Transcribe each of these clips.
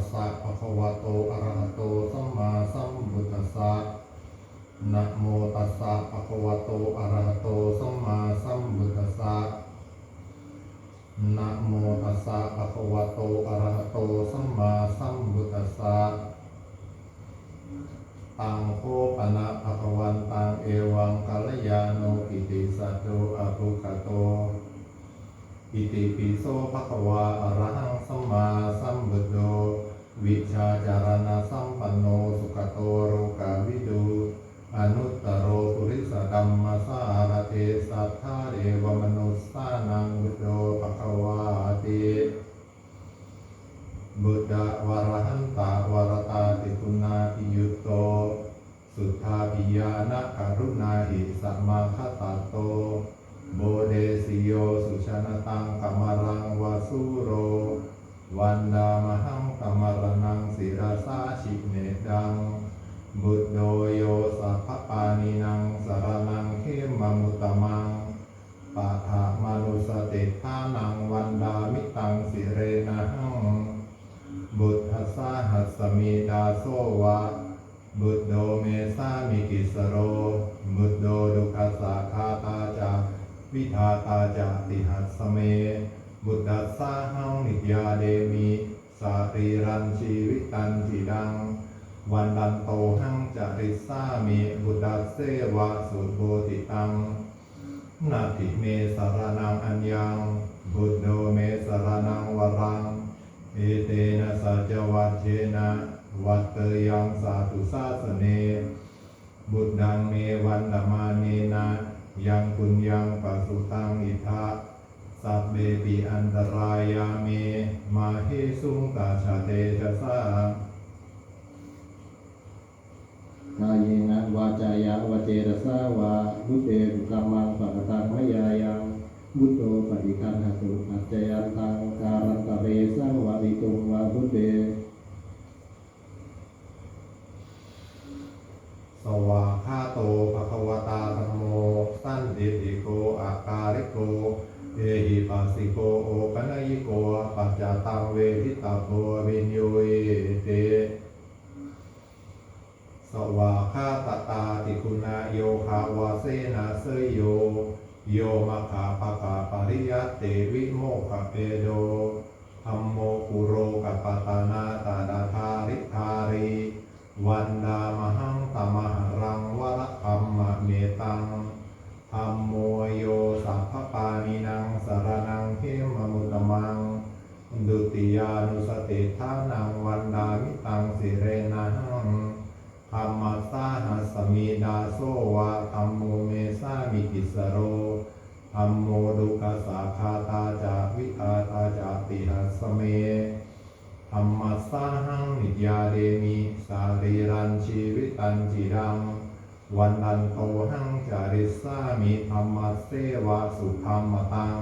สสะภะคะวะโตอะระหะโตสัมมาสัมพุทธัสสะนะโมตัสสะภะคะวะโตอะระหะโตสัมมาสัมพุทธัสสะนะโมตัสสะภะคะวะโตอะระหะโตสัมมาสัมพุทธัสสะตังโคปนะภะคะวันตังเอวังกัลยาโนกิติสัตโตอะภุคโตอิติปิโสภะคะวาอะระหังสัมมาสัมพุทโธ วิชาจารณะสัมปันโนสุขโตโรกาวิดูอนุตตรโรปุริสดัมมาสารเทสัทธาเดวมนุสสานังบุตโตภะคะวาติบุตตะวรหันตาวรตาติคุณาภิยุตโต สุทธาปิยานะกรุณาหิสัมมาคตาโต สติทานังวันดามิตังสิเรนะหังบุตรสาหัสมีดาโซวะ บุตโดเมสามิกิสโร บุตโดดุคัสสาคาตาจาวิทาตาจาติหัสเม บุตตัสสาหังนิยาเดมิสารีรันชีวิตันจิดัง วันดันโตหังจาริสามิบุตตัสเสวะสุโบติตัง นาทิเมสารนังอัญญังบุตโดเมสารนังวรังเอเตนะสัจวัตเชนะวัตเตยังสาธุสาสเน บุตดังเมวันดมาเนนะยังปุญญังปัสสุตังอิทะสัพเบปิอันตรายาเมมาเฮสุงตาชาเตจะสากาเยน วาจายะวเจรสาวาบุเตรุกัมมังปะกตังมยายังบุตโตปฏิคันหตุอัจจยันตังการันตะเรสังวะริตุงวะบุเตสวาคาโตภควตาธรรมโม สันติติโกอาการิโกเอหิปัสสิโกโอปัญญิโกปัจจตังเวทิตาโพวินโยเอเต วาคาตตาติคุณาโยคาวาเสนาเสยโย โยมะขาปะกาปริยเตวิโมกขเปโดธรรมโมกุโรกัปตานาตาดาธาริธารีวันดามหังตมหรังวรธรรมเมตังธรรมโมโยสัพพปานินังสารนังเขมมุตมัง ดุติยานุสติทานังวันดามิตังสิเรนะหัง รรมสาหัสมีดาโซวะธรรมโมเมสามิกิสโรธรรมโมดุกสาคาตาจาวิคาตาจาติหัสเมธรรมสาหังนิยาเดมิสารีรันชีวิตันจิรังวันดันโตหังจาริสามิธรรมเสวะสุธรรมตัง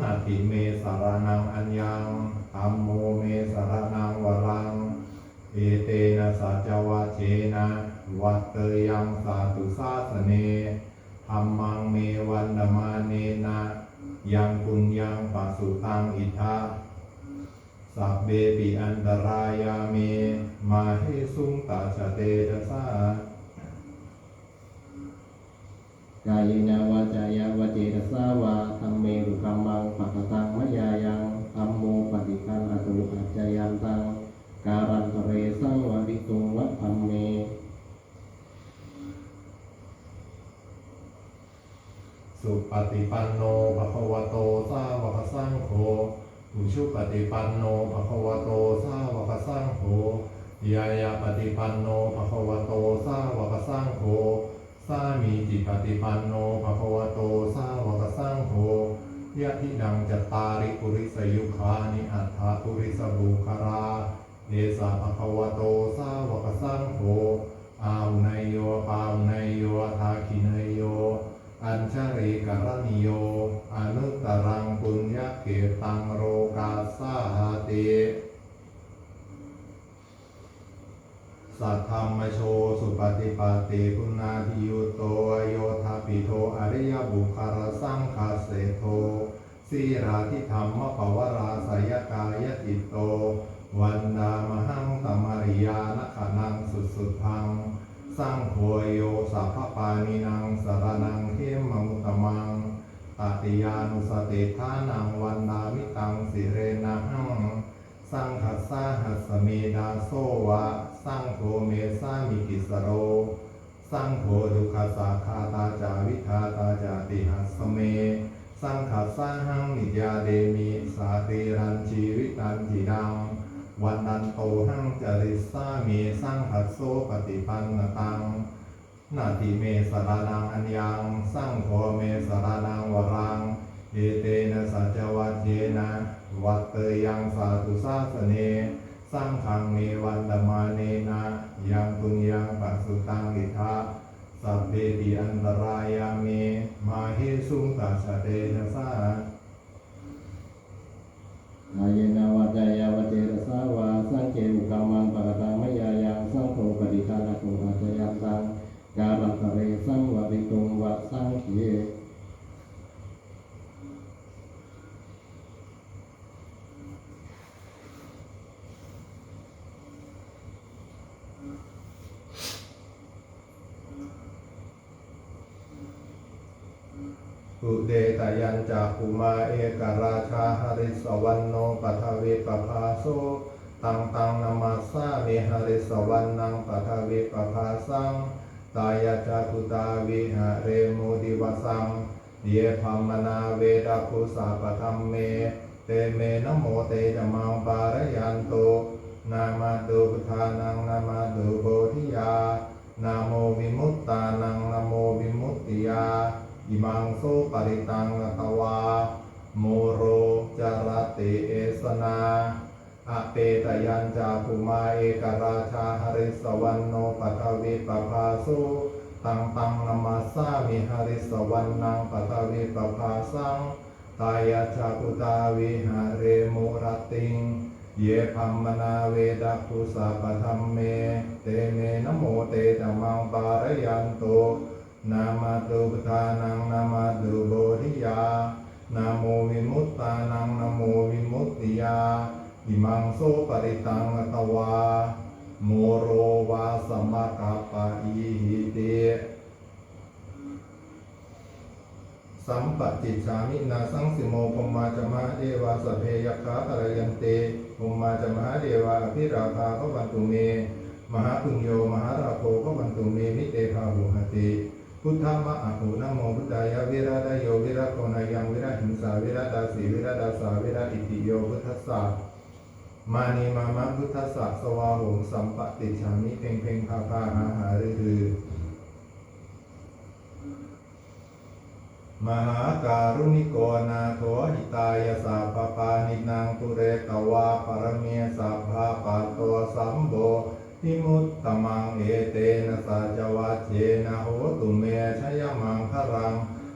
นาทิเมสารนังอัญญังธรรมโมเมสารนังวรัง เอเตนะสัจวัชเชนะวัตเตยังสาธุสาสเนธรรมังเมวันดมาเนนะยังปุญญังปัสสุตังอิทาสัพเบปิอันตรายาเมมาเฮสุงตาชะเตจะสากายเยนะวาจายะวเจรสาวาธัมเมรุกัมมังปะกตังมยายังธัมโมปฏิคันหตุอัจจยันตังการันตะเรสังวะริตุงวะธัมเม สุปฏิปันโนภะคะวะโตสาวกสังโฆอุชุปฏิปันโนภะคะวะโตสาวกสังโฆยายาปฏิปันโนภะคะวะโตสาวกสังโฆสามีจิปฏิปันโนภะคะวะโตสาวกสังโฆยะทิดังจตตาริปุริสยุคานิอัฏฐาปุริสบุคาราเอสาภะคะวะโตสาวกสังโฆอาหุนยโยปาหุนยโยทาคินยโย อัญชริกรณิโย อนุตรังปุญญเกตังโรกาสาหาติสัทธรรมโชสุปฏิปาติคุณาภิยุโตโยธาปิโทอริยบุคคารสังคาเสโทสีราธิธรรมปวราสยกายติโต วันดามหังตมริยานขนังสุดสุดพัง สร้างโฆโยสัพพปานินังสารนังเทมังตมังตติยานุสติทานังวันดามิตังสิเรนะหังสังคัสสาหัสเมดาโซวะสังโฆเมสามิกิสโร สังโฆดุขสาคาตาจาวิทาตาจาติหัสเม สังคัสสาหังนิยาเดมิสาติรันชีวิตันจิดัง วันนันโตหังจริสามีสังคัสโสปฏิปันนตังนาทิเมสรนังอัญญังสังโฆเมสรนังวรังเอเตนะสัจวัตเยนะวัตเตยังสาธุสาสเนสังฆังเมวันตมาเนนะยังปุญญังปัสสุตังอิทาสัพเพติอันตรายามิมาเฮสุงตัสเตนะสากายนาวาจาย สาวาสังเกอุกามังปะตังมยายังสังโฆปฏิคานตุอาจยันตังการันตเรสังวริตุงวะสังเขุเดตยัญจากภูมาเอกราชาหริสวรรณโนปัทวิปภาโส ตังตังนามาสามิหริสวรรนังปัทวิปภาสังตายาจักุตาวิหะเรมุดิวสังเยพัมมนาเวดาคุสาปธรรมเม เตเมนะโมเตจมังปารยันโตนามาตุพุทธานังนามาตุโพธิยา นาโมวิมุตตานังนาโมวิมุตติยา อิมังโสปริตังตวา โมโรจารติเอสนา อเปตยัญจาภูมาเอกราชาหริสวรรณโนปทวิปภาสุตังตังนามาสามิหริสวรรนังปทวิปภาสังตายาชาคุตาวิหาเรมุรติง เยพัมมนาเวดาคุสาปธรรมเม เตเมนโมเตตมังปารยันโตนามาตุปทานังนามาตุโบธิยา นาโมวิมุตตานังนาโมวิมุตติยา อิมังโสปริตังตวาโมโรวาสมะกาปะอีหิเตสัมปติชามินาสังสิโมภมมาจมาเดวาสเพยคาตระยันเตภมมาจมาเดวาอภิราภาพวันตุเม มหาปุญโยมหาราโภพวันตุเมมิเตภาหุหติ พุทธมะอะหุนะโมพุทธายะวิราดโยวิราโคนายังวิราหิงสาวิราดาสีวิราดาสาวิราอิติโยพุทธัสสะ มานีมามะพุทธัสสะสวาหงสัมปติชามิเพ่งเพ่งพาพาหาหารือรือมหาการุณิโกนาโถหิตายสัพพปานินางตุเรตวาปรเมียสัพพาปะโตสัมโบทิมุตตมังเอเตนะสัจวัเชนะโหตุเมชยมังครัง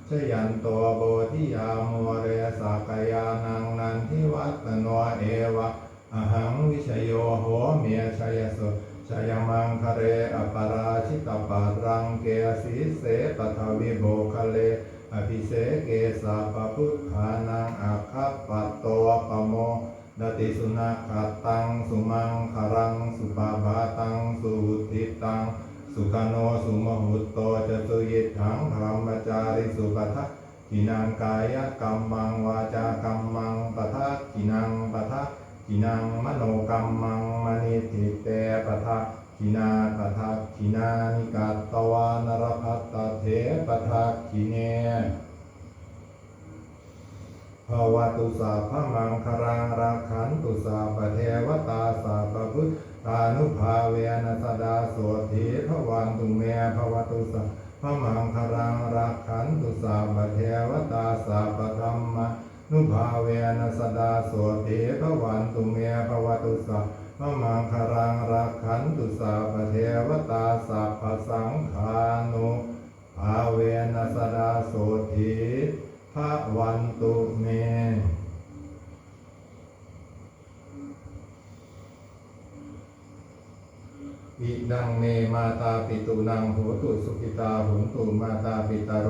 ชยันโตโบธิยามัวเรสักยานังนันทิวัตโนเอวะ อหังวิชโยโหเมียชยสุชยมังคะเรอปราชิตปารังเกสีเสปทวิโบคะเลอภิเสเกสาปพุทธานังอาคัปปโตปะโมดติสุนัขตังสุมังคารังสุปาบาตังสุหุติตัง สุขโนสุมหุตโตจตุยิถังธรรมจาริสุปทักกินังกายกรรมังวาจากรรมังปทักกินังปทัก กินังมโนกรรมังมณิทิเตปทักกินาปทักกินานิกาตวานรพัตตเถปทักกิเนภวตุสาพมังคารังราขันตุสาปเทวตาสาปพุทธานุภาเวนะสดาโสธีพวันตุเมภวตุสาพมังคารังราขันตุสาปเทวตาสาปธรรมะ นุภาเวนะสดาโสธีพวันตุเมภวตุสาพมังคารังราขันตุสาปเทวตาสาปสังขานุภาเวนัสดาโสระวันตุเมอิดังเมมาตาปิตุนังโหตุสุขิตาหุนตุมาตาปิตาโร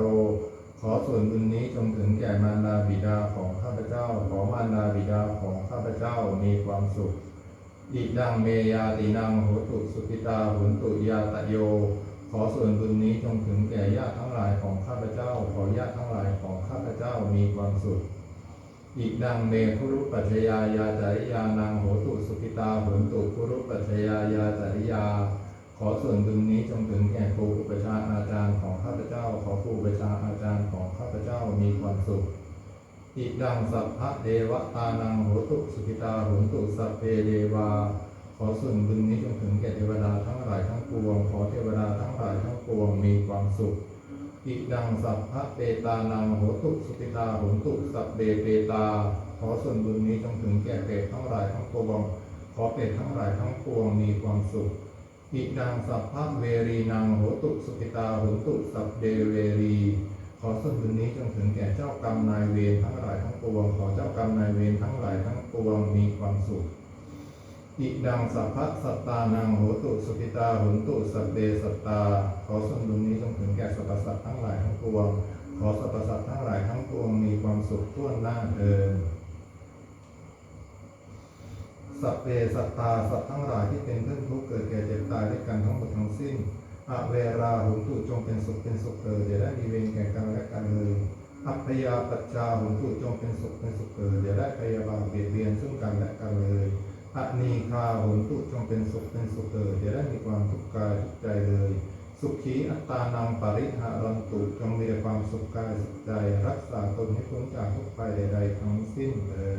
ขอส่วนบุญนี้จงถึงแก่มารดาบิดาของข้าพเจ้า ขอมารดาบิดาของข้าพเจ้ามีความสุขอิดังเมยาตินังโหตุสุขิตาหุนตุยาตะโย ขอส่วนบุญนี้จงถึงแก่ญาติทั้งหลายของข้าพเจ้า ขอญาติทั้งหลายของข้าพเจ้ามีความสุขอิดังเมคุรุปัจจยายาจาริยานังโหตุสุขิตาหุนตุคุรุปัจจยายาจาริยา ขอส่วนบุญนี้จงถึงแก่ครูอุปชาอาจารย์ของข้าพเจ้า ขอครูอุปชาอาจารย์ของข้าพเจ้ามีความสุข อิดังสัพพะเดวตานังโหตุสุขิตาหุนตุสัพเพเดวา ขอส่วนบุญนี้จงถึงแก่เทวดาทั้งหลายทั้งปวง ขอเทวดาทั้งหลายทั้งปวงมีความสุข อิดังสัพพะเปตานังโหตุสุขิตาหุนตุสัพเปเปตา ขอส่วนบุญนี้จงถึงแก่เปรตทั้งหลายทั้งปวง ขอเปรตทั้งหลายทั้งปวงมีความสุข อิดังสัพพะเวรีนังโหตุสุขิตาหุตุสัพเดเวรี ขอส่วนบุญนี้จงถึงแก่เจ้ากรรมนายเวรทั้งหลายทั้งปวง ขอเจ้ากรรมนายเวรทั้งหลายทั้งปวงมีความสุขอิดังสัพพะสัตตานังโหตุสุขิตาหุตุสัพเดสัตตา ขอส่วนบุญนี้จงถึงแก่สรรพสัตว์ทั้งหลายทั้งปวง ขอสรรพสัตว์ทั้งหลายทั้งปวงมีความสุขทั่วหน้าเดิน สัพเพสัตตาสัตว์ทั้งหลายที่เป็นเพื่อนทุกข์เกิดแก่เจ็บตายด้วยกันทั้งหมดทั้งสิ้นอเวราหุนตุจงเป็นสุขเป็นสุขเกิดอย่าได้มีเวรแก่กันและกันเลยอัพยาปัจจาหุนตุจงเป็นสุขเป็นสุขเกิดอย่าได้พยาบาทเบียดเบียนซึ่งกันและกันเลยอนีคาหุนตุจงเป็นสุขเป็นสุขเกิดอย่าได้มีความทุกข์กายทุกข์ใจเลย สุขีอัตตานังปริหารันตุจงมีความสุขกายสุขใจ รักษาตนให้พ้นจากทุกภัยใดๆทั้งสิ้นเลย